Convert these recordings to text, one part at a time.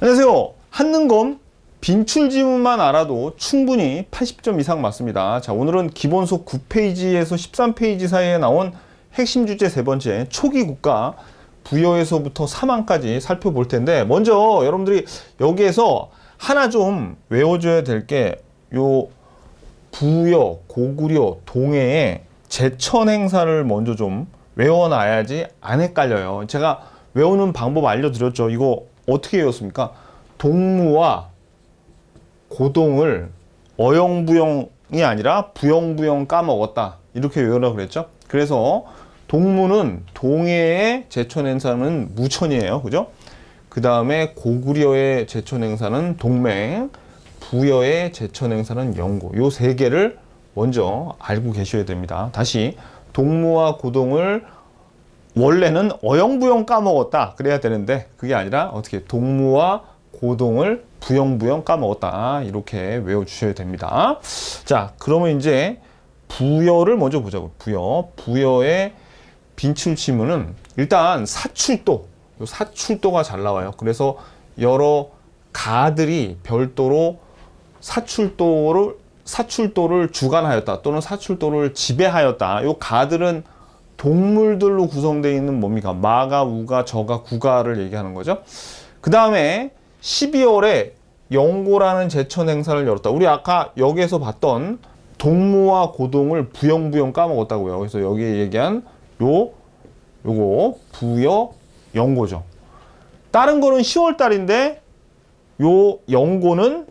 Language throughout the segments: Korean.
안녕하세요. 한능검 빈출 지문만 알아도 충분히 80점 이상 맞습니다. 자, 오늘은 기본속 9페이지에서 13페이지 사이에 나온 핵심 주제 세 번째 초기 국가 부여에서부터 사망까지 살펴볼 텐데 먼저 여러분들이 여기에서 하나 좀 외워줘야 될 게 요 부여, 고구려, 동해의 제천 행사를 먼저 좀 외워놔야지 안 헷갈려요. 제가 외우는 방법 알려드렸죠. 이거 어떻게 외웠습니까? 동무와 고동을 어영부영이 아니라 부영부영 까먹었다. 이렇게 외우라고 그랬죠. 그래서 동무는 동해의 제천 행사는 무천이에요. 그죠? 그 다음에 고구려의 제천 행사는 동맹, 부여의 제천 행사는 영고. 요 세 개를 먼저 알고 계셔야 됩니다. 다시 동무와 고동을 원래는 어영부영 까먹었다 그래야 되는데 그게 아니라 어떻게 동무와 고동을 부영부영 까먹었다 이렇게 외워주셔야 됩니다. 자 그러면 이제 부여를 먼저 보자고 부여 부여의 빈출 지문은 일단 사출도 요 사출도가 잘 나와요. 그래서 여러 가들이 별도로 사출도를 사출도를 주관하였다 또는 사출도를 지배하였다. 요 가들은 동물들로 구성되어 있는 뭡니까? 마가, 우가, 저가, 구가를 얘기하는 거죠. 그 다음에 12월에 영고라는 제천 행사를 열었다. 우리 아까 여기에서 봤던 동무와 고동을 부영부영 까먹었다고요. 그래서 여기에 얘기한 요, 요거 부여 영고죠. 다른 거는 10월 달인데 요 영고는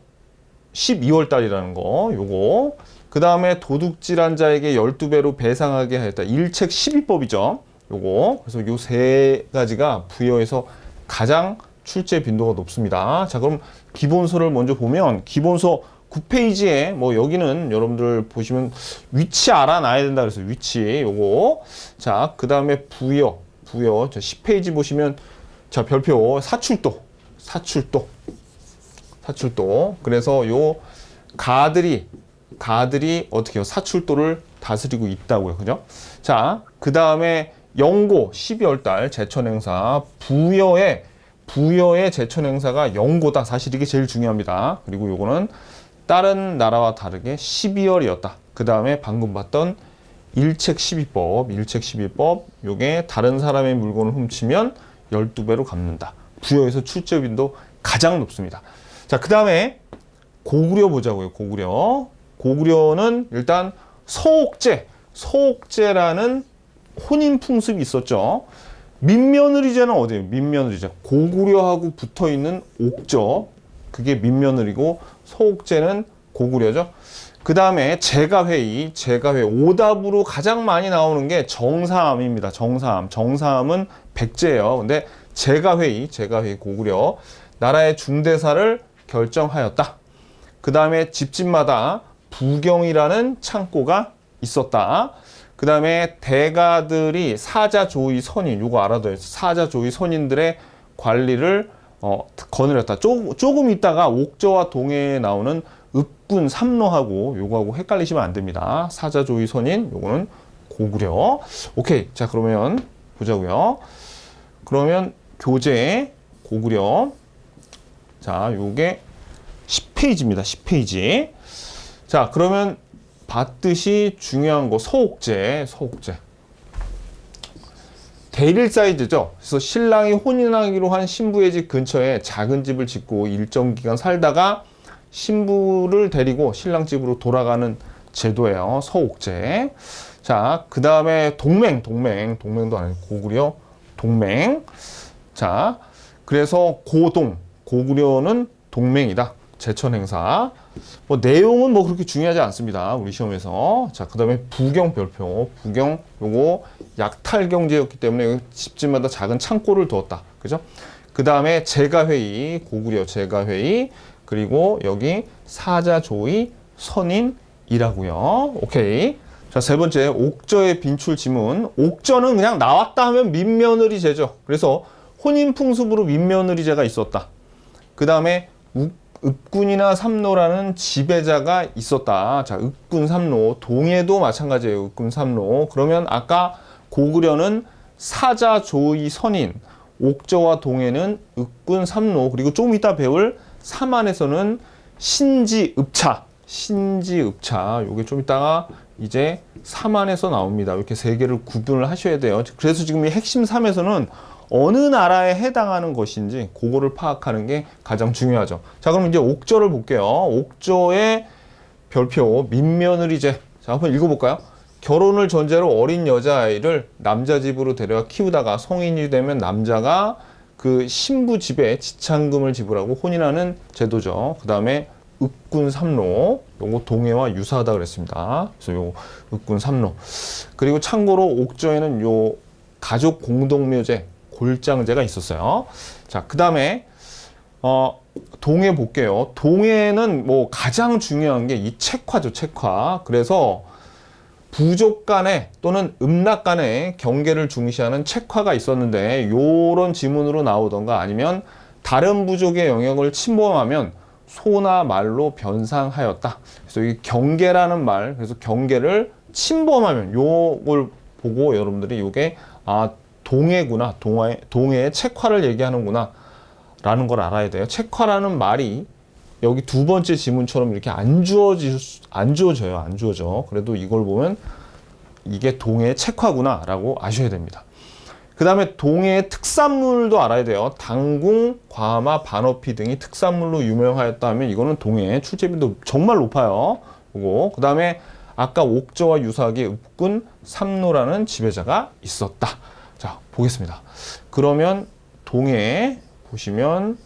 12월 달이라는 거, 요거. 그 다음에 도둑질한 자에게 12배로 배상하게 하였다. 일책 12법이죠. 요거. 그래서 요 세 가지가 부여에서 가장 출제 빈도가 높습니다. 자, 그럼 기본서를 먼저 보면 기본서 9페이지에 뭐 여기는 여러분들 보시면 위치 알아놔야 된다 그래서 위치 요거. 자, 그 다음에 부여, 부여. 자, 10페이지 보시면 자, 별표 사출도, 사출도. 사출도. 그래서 요 가들이 가들이 어떻게 해요? 사출도를 다스리고 있다고요. 그죠? 자, 그 다음에 영고 12월 달 제천 행사 부여의 부여의 제천 행사가 영고다. 사실 이게 제일 중요합니다. 그리고 요거는 다른 나라와 다르게 12월이었다. 그 다음에 방금 봤던 일책 12법, 일책 12법, 요게 다른 사람의 물건을 훔치면 12배로 갚는다. 부여에서 출제 빈도 가장 높습니다. 자, 그 다음에 고구려 보자고요. 고구려. 고구려는 일단 서옥제, 서옥제라는 혼인 풍습이 있었죠. 민며느리제는 어디예요? 민며느리제. 고구려하고 붙어 있는 옥저. 그게 민며느리고 서옥제는 고구려죠. 그 다음에 제가회의, 제가회 오답으로 가장 많이 나오는 게 정사암입니다. 정사암. 정사암은 백제예요. 근데 제가회의, 제가회의 고구려 나라의 중대사를 결정하였다. 그 다음에 집집마다 부경이라는 창고가 있었다. 그 다음에 대가들이 사자 조의 선인, 요거 알아둬요. 사자 조의 선인들의 관리를 어, 거느렸다. 조금, 조금 있다가 옥저와 동해에 나오는 읍군 삼로하고 요거하고 헷갈리시면 안 됩니다. 사자 조의 선인, 요거는 고구려. 오케이. 자, 그러면 보자고요. 그러면 교재 고구려. 자, 요게 10페이지입니다. 10페이지. 자, 그러면 봤듯이 중요한 거 서옥제, 서옥제. 대일 사이즈죠. 그래서 신랑이 혼인하기로 한 신부의 집 근처에 작은 집을 짓고 일정 기간 살다가 신부를 데리고 신랑 집으로 돌아가는 제도예요. 서옥제. 자, 그 다음에 동맹, 동맹, 동맹도 아니고 고구려, 동맹. 자, 그래서 고동, 고구려는 동맹이다. 제천 행사. 뭐 내용은 뭐 그렇게 중요하지 않습니다. 우리 시험에서. 자, 그 다음에 부경 별표. 부경 요거 약탈 경제였기 때문에 집집마다 작은 창고를 두었다. 그죠? 그 다음에 제가 회의, 고구려 제가 회의, 그리고 여기 사자 조의 선인이라고요. 오케이. 자, 세 번째 옥저의 빈출 지문. 옥저는 그냥 나왔다 하면 민며느리제죠. 그래서 혼인 풍습으로 민며느리제가 있었다. 그 다음에 읍군이나 삼로라는 지배자가 있었다. 자, 읍군 삼로, 동해도 마찬가지예요. 읍군 삼로. 그러면 아까 고구려는 사자 조의 선인, 옥저와 동해는 읍군 삼로 그리고 좀 이따 배울 삼안에서는 신지 읍차 신지 읍차 요게 좀 이따가 이제 삼안에서 나옵니다. 이렇게 세 개를 구분을 하셔야 돼요. 그래서 지금 이 핵심 삼에서는 어느 나라에 해당하는 것인지 그거를 파악하는 게 가장 중요하죠. 자, 그럼 이제 옥저를 볼게요. 옥저의 별표 민며느리제. 자, 한번 읽어볼까요? 결혼을 전제로 어린 여자아이를 남자 집으로 데려와 키우다가 성인이 되면 남자가 그 신부 집에 지참금을 지불하고 혼인하는 제도죠. 그 다음에 읍군 삼로, 요거 동해와 유사하다 그랬습니다. 그래서 요 읍군 삼로. 그리고 참고로 옥저에는 요 가족 공동묘제, 골장제가 있었어요. 자, 그 다음에 어, 동해 볼게요. 동해는 뭐 가장 중요한 게 이 책화죠, 책화. 그래서 부족 간에 또는 음락 간에 경계를 중시하는 책화가 있었는데 요런 지문으로 나오던가 아니면 다른 부족의 영역을 침범하면 소나 말로 변상하였다. 그래서 이 경계라는 말, 그래서 경계를 침범하면 요걸 보고 여러분들이 요게 아 동해구나, 동해 동해의 책화를 얘기하는구나. 라는 걸 알아야 돼요. 책화라는 말이 여기 두 번째 지문처럼 이렇게 안 주어질 수- 안 주어져요. 안 주어져. 그래도 이걸 보면 이게 동해 책화구나 라고 아셔야 됩니다. 그 다음에 동해의 특산물도 알아야 돼요. 당궁, 과마, 반어피 등이 특산물로 유명하였다 하면 이거는 동해 출제빈도 정말 높아요. 그거. 그 다음에 아까 옥저와 유사하게 읍군 삼로라는 지배자가 있었다. 자, 보겠습니다. 그러면 동해 보시면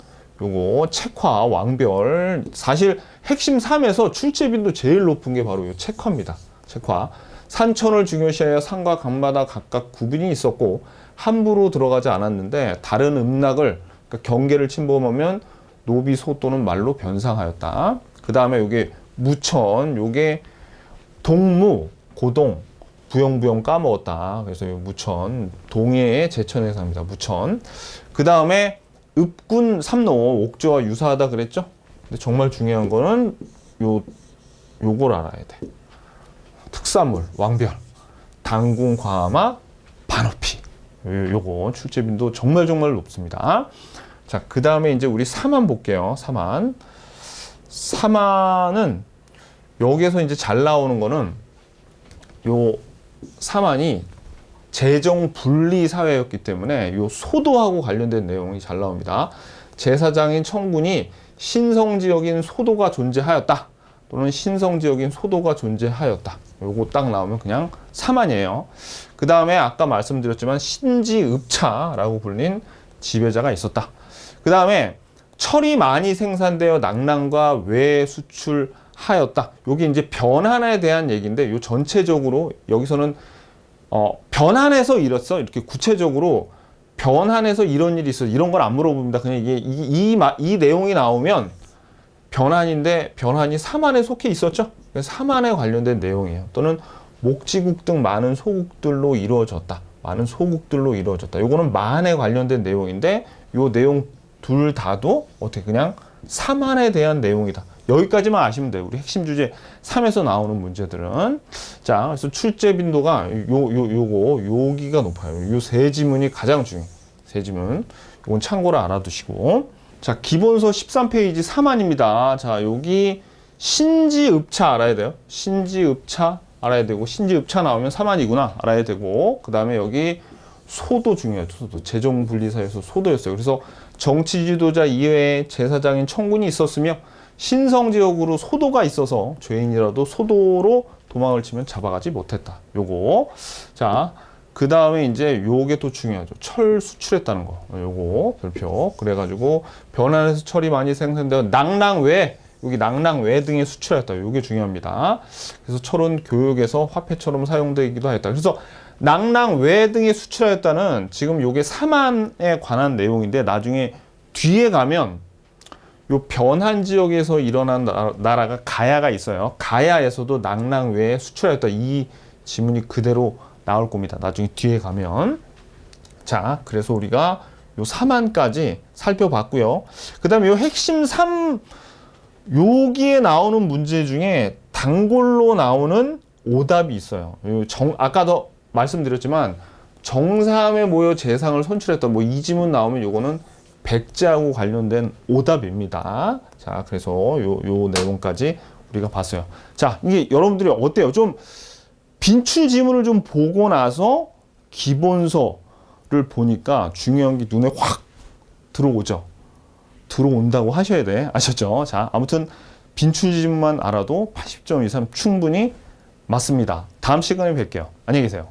요거 책화 왕별 사실 핵심 3에서 출제빈도 제일 높은 게 바로 요 책화입니다. 책화. 산천을 중요시하여 산과 강마다 각각 구분이 있었고 함부로 들어가지 않았는데 다른 음락을 그러니까 경계를 침범하면 노비 소 또는 말로 변상하였다. 그 다음에 요게 무천 요게 동무 고동 부영부영 까먹었다. 그래서 요 무천 동해의 제천해상입니다. 무천. 그 다음에 읍군 삼로 옥저와 유사하다 그랬죠? 근데 정말 중요한 거는 요 요걸 알아야 돼. 특산물 왕별 당궁 과마 반어피 요- 요거 출제빈도 정말 정말 높습니다. 자, 그 다음에 이제 우리 사만 볼게요. 사만. 사만은 여기에서 이제 잘 나오는 거는 요 사만이 재정 분리 사회였기 때문에 요 소도하고 관련된 내용이 잘 나옵니다. 제사장인 청군이 신성 지역인 소도가 존재하였다. 또는 신성 지역인 소도가 존재하였다. 요거 딱 나오면 그냥 사만이에요. 그 다음에 아까 말씀드렸지만 신지읍차라고 불린 지배자가 있었다. 그 다음에 철이 많이 생산되어 낙랑과 외 수출 하였다. 여기 이제 변환에 대한 얘기인데 요 전체적으로 여기서는 어, 변환해서 이랬어 이렇게 구체적으로 변환해서 이런 일이 있어 이런 걸 안 물어봅니다. 그냥 이게 이, 이, 마- 이 내용이 나오면 변환인데 변환이 사만에 속해 있었죠. 사만에 관련된 내용이에요. 또는 목지국 등 많은 소국들로 이루어졌다. 많은 소국들로 이루어졌다. 요거는 만에 관련된 내용인데 요 내용 둘 다도 어떻게 그냥 사만에 대한 내용이다. 여기까지만 아시면 돼요. 우리 핵심 주제 3에서 나오는 문제들은. 자, 그래서 출제 빈도가 요, 요, 요거, 여기가 높아요. 요 세 지문이 가장 중요해요. 세 지문. 이건 참고로 알아두시고. 자, 기본서 13페이지 3안입니다. 자, 여기 신지읍차 알아야 돼요. 신지읍차 알아야 되고, 신지읍차 나오면 3안이구나 알아야 되고, 그 다음에 여기 소도 중요해요. 소도. 재정분리사에서 소도였어요. 그래서 정치 지도자 이외에 제사장인 청군이 있었으며 신성 지역으로 소도가 있어서 죄인이라도 소도로 도망을 치면 잡아가지 못했다. 요거. 자, 그 다음에 이제 요게 또 중요하죠. 철 수출했다는 거. 요거 별표. 그래가지고 변환해서 철이 많이 생산되어 낭랑 외 여기 낭랑 외 등에 수출했다. 요게 중요합니다. 그래서 철은 교육에서 화폐처럼 사용되기도 하였다. 그래서 낭랑 외 등에 수출하였다는 지금 요게 사만에 관한 내용인데 나중에 뒤에 가면 요 변한 지역에서 일어난 나- 나라가 가야가 있어요. 가야에서도 낭랑외에 수출하였다. 이 지문이 그대로 나올 겁니다. 나중에 뒤에 가면. 자, 그래서 우리가 요 3안까지 살펴봤고요. 그 다음에 요 핵심 3, 여기에 나오는 문제 중에 단골로 나오는 오답이 있어요. 요 정, 아까도 말씀드렸지만 정삼에 모여 재상을 선출했던 뭐 이 지문 나오면 요거는 백제하고 관련된 오답입니다. 자, 그래서 요, 요 내용까지 우리가 봤어요. 자, 이게 여러분들이 어때요? 좀 빈출 지문을 좀 보고 나서 기본서를 보니까 중요한 게 눈에 확 들어오죠. 들어온다고 하셔야 돼. 아셨죠? 자, 아무튼 빈출 지문만 알아도 80점 이상 충분히 맞습니다. 다음 시간에 뵐게요. 안녕히 계세요.